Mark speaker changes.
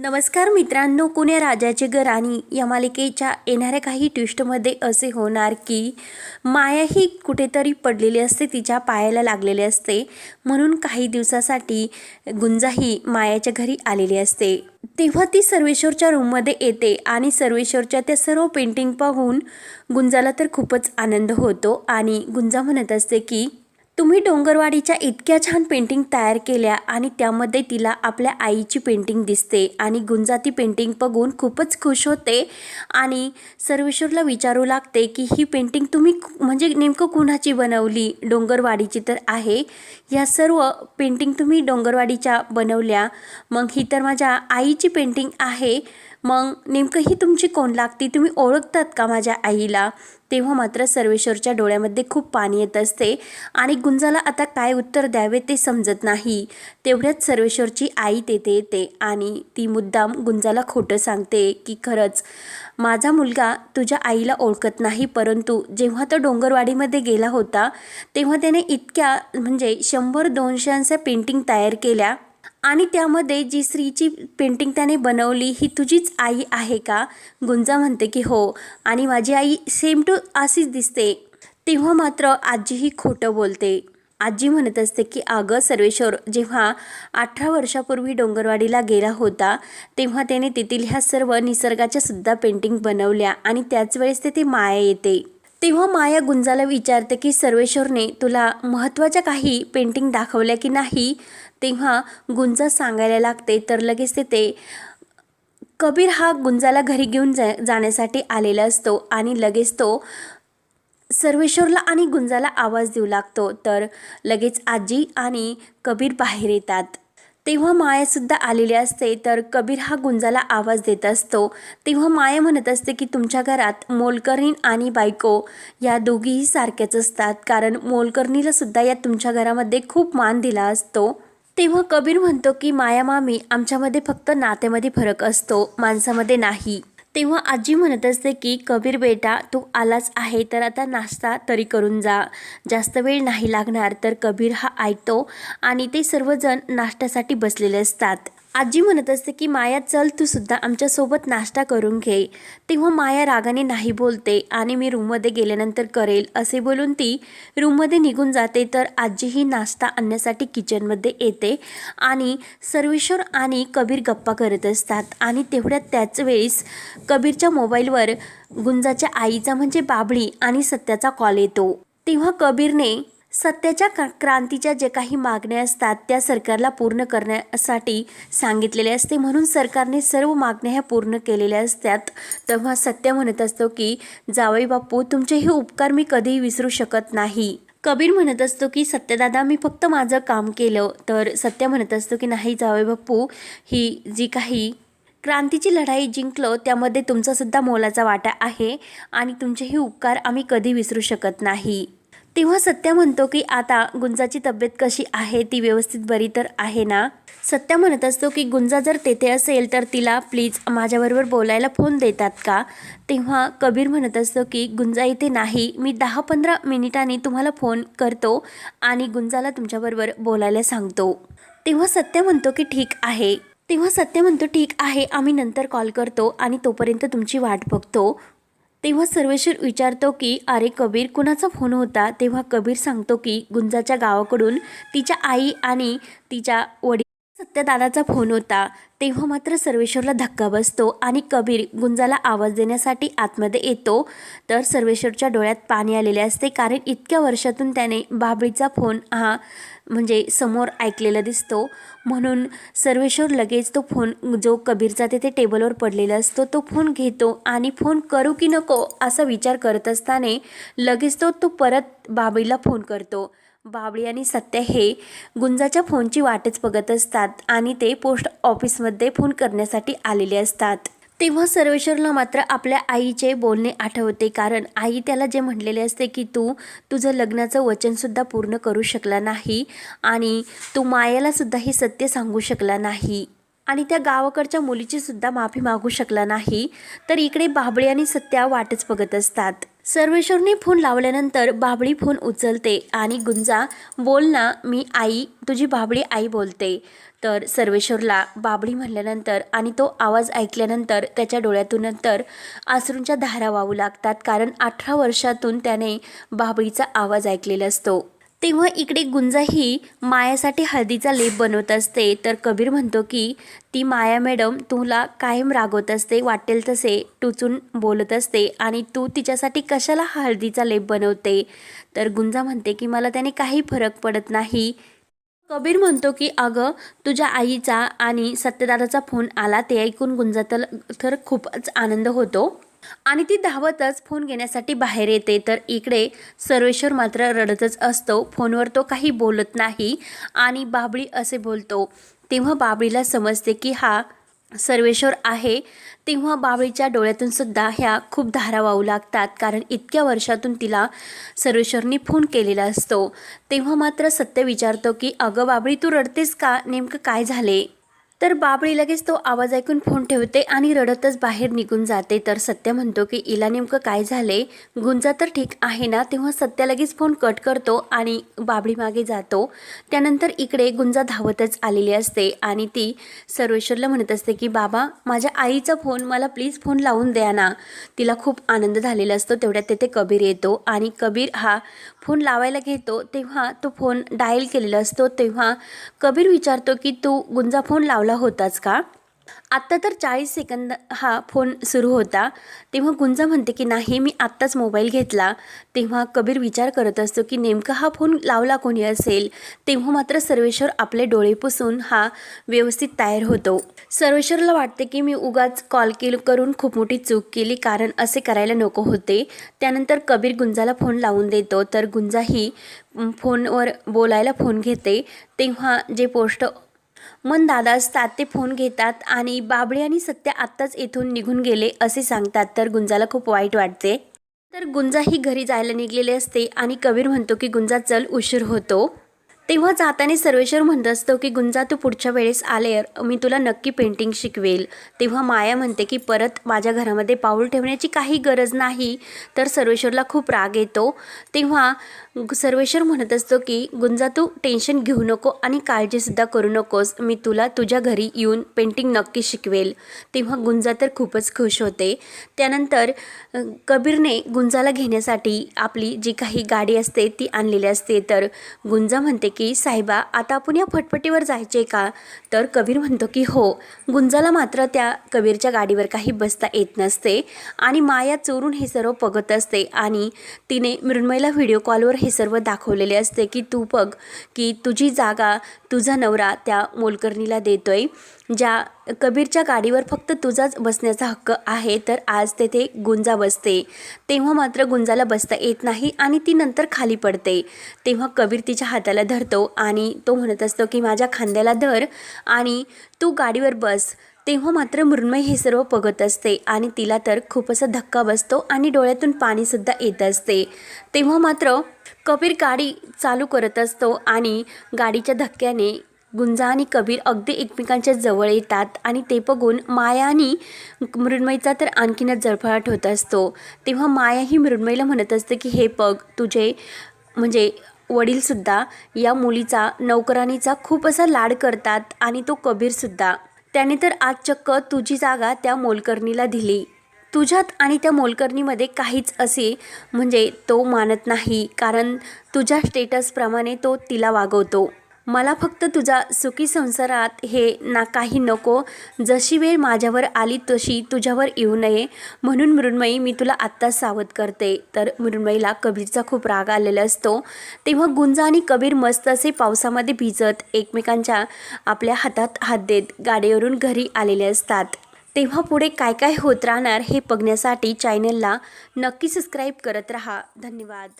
Speaker 1: नमस्कार मित्रांनो कुण्या राजाचे घर आणि या मालिकेच्या येणाऱ्या काही ट्विस्टमध्ये असे होणार की माया ही कुठेतरी पडलेली असते तिच्या पायाला लागलेले असते. म्हणून काही दिवसासाठी गुंजाही मायाच्या घरी आलेली असते. तेव्हा ती सर्वेश्वरच्या रूममध्ये येते आणि सर्वेश्वरच्या त्या सर्व पेंटिंग पाहून गुंजाला तर खूपच आनंद होतो आणि गुंजा म्हणत असते की तुम्ही डोंगरवाडीच्या इतक्या छान पेंटिंग तयार केल्या आणि त्यामध्ये तिला आपल्या आईची पेंटिंग दिसते आणि गुंजा ती पेंटिंग बघून खूपच खुश होते. आणि सर्वेश्वरला विचारू लागते की ही पेंटिंग तुम्ही म्हणजे नेमकं कुणाची बनवली? डोंगरवाडीची तर आहे. या सर्व पेंटिंग तुम्ही डोंगरवाडीच्या बनवल्या. मग ही तर माझ्या आईची पेंटिंग आहे. मग नेमकं ही तुमची कोण लागती? तुम्ही ओळखतात का माझ्या आईला? तेव्हा मात्र सर्वेश्वरच्या डोळ्यामध्ये खूप पाणी येत असते. आणि गुंजाला आता काय उत्तर द्यावे ते समजत नाही. तेवढ्याच सर्वेश्वरची आई तेथे येते आणि ती मुद्दाम गुंजाला खोटं सांगते की खरंच माझा मुलगा तुझ्या आईला ओळखत नाही परंतु जेव्हा तो डोंगरवाडीमध्ये गेला होता तेव्हा त्याने इतक्या म्हणजे शंभर दोनशे पेंटिंग तयार केल्या आणि त्यामध्ये जी स्त्रीची पेंटिंग त्याने बनवली ही तुझीच आई आहे का? गुंजा म्हणते की हो. आणि माझी आई सेम टू अशीच दिसते. तेव्हा मात्र आजीही खोटं बोलते. आजी म्हणत असते की अगं सर्वेश्वर जेव्हा अठरा वर्षापूर्वी डोंगरवाडीला गेला होता तेव्हा त्याने तेथील ह्या सर्व निसर्गाच्या सुद्धा पेंटिंग बनवल्या आणि त्याच वेळेस तेथे माया येते. तेव्हा माया गुंजाला विचारते की सर्वेश्वरने तुला महत्त्वाच्या काही पेंटिंग दाखवल्या की नाही? तेव्हा गुंजा सांगायला लागते. तर लगेच ते कबीर हा गुंजाला घरी घेऊन जा जाण्यासाठी आलेला असतो आणि लगेच तो सर्वेश्वरला आणि गुंजाला आवाज देऊ लागतो. तर लगेच आजी आणि कबीर बाहेर येतात. तेव्हा मायासुद्धा आलेली असते. तर कबीर हा गुंजाला आवाज देत असतो. तेव्हा माया म्हणत असते की तुमच्या घरात मोलकर्णी आणि बायको या दोघीही सारख्याच असतात. कारण मोलकर्णीलासुद्धा या तुमच्या घरामध्ये खूप मान दिला असतो. तेव्हा कबीर म्हणतो की माया मामी आमच्यामध्ये फक्त नात्यामध्ये फरक असतो माणसामध्ये नाही. तेव्हा आजी म्हणत असते की कबीर बेटा तू आलाच आहे तर आता नाश्ता तरी करून जा. जास्त वेळ नाही लागणार तर कबीर हा ऐकतो आणि ते सर्वजण नाश्त्यासाठी बसलेले असतात. आजी म्हणत असते की माया चल तू सुद्धा आमच्यासोबत नाश्ता करून घे. तेव्हा माया रागाने नाही बोलते आणि मी रूममध्ये गेल्यानंतर करेल असे बोलून ती रूममध्ये निघून जाते. तर आजीही नाश्ता आणण्यासाठी किचनमध्ये येते आणि सर्वेश्वर आणि कबीर गप्पा करत असतात. आणि तेवढ्यात त्याच वेळेस कबीरच्या मोबाईलवर गुंजाच्या आईचा म्हणजे बाबळी आणि सत्याचा कॉल येतो. तेव्हा कबीरने सत्याच्या क्रांतीच्या जे काही मागण्या असतात त्या सरकारला पूर्ण करण्यासाठी सांगितलेले असते. म्हणून सरकारने सर्व मागण्या ह्या पूर्ण केलेल्या असतात. तेव्हा सत्य म्हणत असतो की जावई बापू तुमचे हे उपकार मी कधीही विसरू शकत नाही. कबीर म्हणत असतो की सत्यदादा मी फक्त माझं काम केलं. तर सत्य म्हणत असतो की नाही जावई बापू ही जी काही क्रांतीची लढाई जिंकलो त्यामध्ये तुमचासुद्धा मोलाचा वाटा आहे आणि तुमचेही उपकार आम्ही कधी विसरू शकत नाही. तेव्हा सत्या म्हणतो की आता गुंजाची तब्येत कशी आहे? ती व्यवस्थित बरी तर आहे ना? सत्या म्हणत असतो की गुंजा जर तेथे असेल तर तिला प्लीज माझ्याबरोबर बोलायला फोन देतात का? तेव्हा कबीर म्हणत असतो की गुंजा इथे नाही. मी दहा पंधरा मिनिटांनी तुम्हाला फोन करतो आणि गुंजाला तुमच्याबरोबर बोलायला सांगतो. तेव्हा सत्य म्हणतो की ठीक आहे. तेव्हा सत्य म्हणतो ठीक आहे. आम्ही नंतर कॉल करतो आणि तोपर्यंत तुमची वाट बघतो. तेव्हा सर्वेश्वर विचारतो की अरे कबीर कुणाचा फोन होता? तेव्हा कबीर सांगतो की गुंजाच्या गावाकडून तिच्या आई आणि तिच्या वडील सत्यदादाचा फोन होता. तेव्हा मात्र सर्वेश्वरला धक्का बसतो आणि कबीर गुंजाला आवाज देण्यासाठी आतमध्ये येतो. तर सर्वेश्वरच्या डोळ्यात पाणी आलेले असते कारण इतक्या वर्षातून त्याने बाबळीचा फोन हा म्हणजे समोर ऐकलेला दिसतो. म्हणून सर्वेश्वर लगेच तो फोन जो कबीरचा तिथे टेबलवर पडलेला असतो तो फोन घेतो आणि फोन करू की नको असा विचार करत असताना लगेच तो तो परत बाबळीला फोन करतो. बाबळी आणि सत्य हे गुंजाच्या फोनची वाटच बघत असतात आणि ते पोस्ट ऑफिसमध्ये फोन करण्यासाठी आलेले असतात. तेव्हा सर्वेश्वरला मात्र आपल्या आईचे बोलणे आठवते. कारण आई त्याला जे म्हणलेले असते की तू तुझं लग्नाचं वचनसुद्धा पूर्ण करू शकला नाही आणि तू मायालासुद्धा हे सत्य सांगू शकला नाही आणि त्या गावाकडच्या मुलीची सुद्धा माफी मागू शकला नाही तर इकडे बाबळे आणि सत्या वाटच बघत असतात. सर्वेश्वरने फोन लावल्यानंतर बाबळी फोन उचलते आणि गुंजा बोल ना मी आई तुझी बाबळी आई बोलते. तर सर्वेश्वरला बाबळी म्हणल्यानंतर आणि तो आवाज ऐकल्यानंतर त्याच्या डोळ्यातून नंतर आसरूंच्या धारा वाहू लागतात कारण अठरा वर्षातून त्याने बाबळीचा आवाज ऐकलेला असतो. तेव्हा इकडे गुंजा ही मायासाठी हळदीचा लेप बनवत असते. तर कबीर म्हणतो की ती माया मॅडम तुला कायम रागवत असते वाटेल तसे टुचून बोलत असते आणि तू तिच्यासाठी कशाला हळदीचा लेप बनवते? तर गुंजा म्हणते की मला त्याने काही फरक पडत नाही. कबीर म्हणतो की अगं तुझ्या आईचा आणि सत्यदादाचा फोन आला ते ऐकून गुंजा तर तर खूपच आनंद होतो. आणि ती धावतच फोन घेण्यासाठी बाहेर येते. तर इकडे सर्वेश्वर मात्र रडतच असतो. फोनवर तो काही बोलत नाही आणि बाबळी असे बोलतो. तेव्हा बाबळीला समजते की हा सर्वेश्वर आहे. तेव्हा बाबळीच्या डोळ्यातून सुद्धा ह्या खूप धारा वाहू लागतात. कारण इतक्या वर्षातून तिला सर्वेश्वरनी फोन केलेला असतो. तेव्हा मात्र सत्य विचारतो की अगं बाबळी तू रडतेस का? नेमकं काय झाले? तर बाबळी लगेच तो आवाज ऐकून फोन ठेवते आणि रडतच बाहेर निघून जाते. तर सत्य म्हणतो की इला नेमकं काय झाले? गुंजा तर ठीक आहे ना? तेव्हा सत्य लगेच फोन कट करतो आणि बाबळी मागे जातो. त्यानंतर इकडे गुंजा धावतच आलेली असते आणि ती सर्वेश्वरला म्हणत असते की बाबा माझ्या आईचा फोन मला प्लीज फोन लावून द्या ना. तिला खूप आनंद झालेला असतो. तेवढ्यात तेथे कबीर येतो आणि कबीर हा फोन लावायला घेतो. तेव्हा तो फोन डायल केलेला असतो. तेव्हा कबीर विचारतो की तू गुंजा फोन लावला होताच का? आत्ता तर चाळीस सेकंद हा फोन सुरू होता. तेव्हा गुंजा म्हणते की नाही मी आत्ताच मोबाईल घेतला. तेव्हा कबीर विचार करत असतो की नेमका हा फोन लावला कोणी असेल? तेव्हा मात्र सर्वेश्वर आपले डोळे पुसून हा व्यवस्थित तयार होतो. सर्वेश्वरला वाटते की मी उगाच कॉल केल करून खूप मोठी चूक केली कारण असे करायला नको होते. त्यानंतर कबीर गुंजाला फोन लावून देतो. तर गुंजा ही फोनवर बोलायला फोन घेते. तेव्हा जे पोस्ट मन दादा असतात ते फोन घेतात आणि बाबळे आणि सत्य आत्ताच येथून निघून गेले असे सांगतात. तर गुंजाला खूप वाईट वाटते. तर गुंजा ही घरी जायला निघलेली असते आणि कबीर म्हणतो की गुंजा चल उशीर होतो. तेव्हा जाताना सर्वेश्वर म्हणत असतो की गुंजा तू पुढच्या वेळेस आले. मी तुला नक्की पेंटिंग शिकवेल. तेव्हा माया म्हणते की परत माझ्या घरामध्ये पाऊल ठेवण्याची काही गरज नाही. तर सर्वेश्वरला खूप राग येतो. तेव्हा सर्वेश्वर म्हणत असतो की गुंजा तू टेन्शन घेऊ नको आणि काळजीसुद्धा करू नकोस. मी तुला तुझ्या घरी येऊन पेंटिंग नक्की शिकवेल. तेव्हा गुंजा तर खूपच खुश होते. त्यानंतर कबीरने गुंजाला घेण्यासाठी आपली जी काही गाडी असते ती आणलेली असते. तर गुंजा म्हणते की की साहेबा आता आपण या फटफटीवर जायचे का? तर कबीर म्हणतो की हो. गुंजाला मात्र त्या कबीरच्या गाडीवर काही बसता येत नसते आणि माया चोरून हे सर्व बघत असते आणि तिने मृण्मयला व्हिडिओ कॉलवर हे सर्व दाखवलेले असते की तू बघ की तुझी जागा तुझा नवरा त्या मोलकर्णीला देतोय ज्या कबीरच्या गाडीवर फक्त तुझाच बसण्याचा हक्क आहे तर आज तेथे गुंजा बसते. तेव्हा मात्र गुंजाला बसता येत नाही आणि ती नंतर खाली पडते. तेव्हा कबीर तिच्या हाताला धरतो आणि तो म्हणत असतो की माझ्या खांद्याला धर आणि तू गाडीवर बस. तेव्हा मात्र मृण्मय हे सर्व बघत असते आणि तिला तर खूप असा धक्का बसतो आणि डोळ्यातून पाणीसुद्धा येत असते. तेव्हा मात्र कबीर गाडी चालू करत असतो आणि गाडीच्या धक्क्याने गुंजा आणि कबीर अगदी एकमेकांच्या जवळ येतात आणि ते बघून माया आणि मृण्मयीचा तर आणखीनच जळफळाट होत असतो. तेव्हा माया ही मृण्मयीला म्हणत असते की हे बघ तुझे म्हणजे वडीलसुद्धा या मुलीचा नौकरानीचा खूप असा लाड करतात आणि तो कबीरसुद्धा. त्याने तर आज चक्क तुझी जागा त्या मोलकर्णीला दिली. तुझ्यात आणि त्या मोलकर्णीमध्ये काहीच असे म्हणजे तो मानत नाही कारण तुझ्या स्टेटसप्रमाणे तो तिला वागवतो. मला फक्त तुझा सुखी संसारात हे ना काही नको. जशी वेळ माझ्यावर आली तशी तुझ्यावर येऊ नये. म्हणून मृण्मयी मी तुला आत्ताच सावध करते. तर मृण्मयीला कबीरचा खूप राग आलेला असतो. तेव्हा गुंजा आणि कबीर मस्त असे पावसामध्ये भिजत एकमेकांच्या आपल्या हातात हात देत गाडीवरून घरी आलेले असतात. तेव्हा पुढे काय काय होत राहणार हे बघण्यासाठी चॅनलला नक्की सबस्क्राईब करत राहा. धन्यवाद.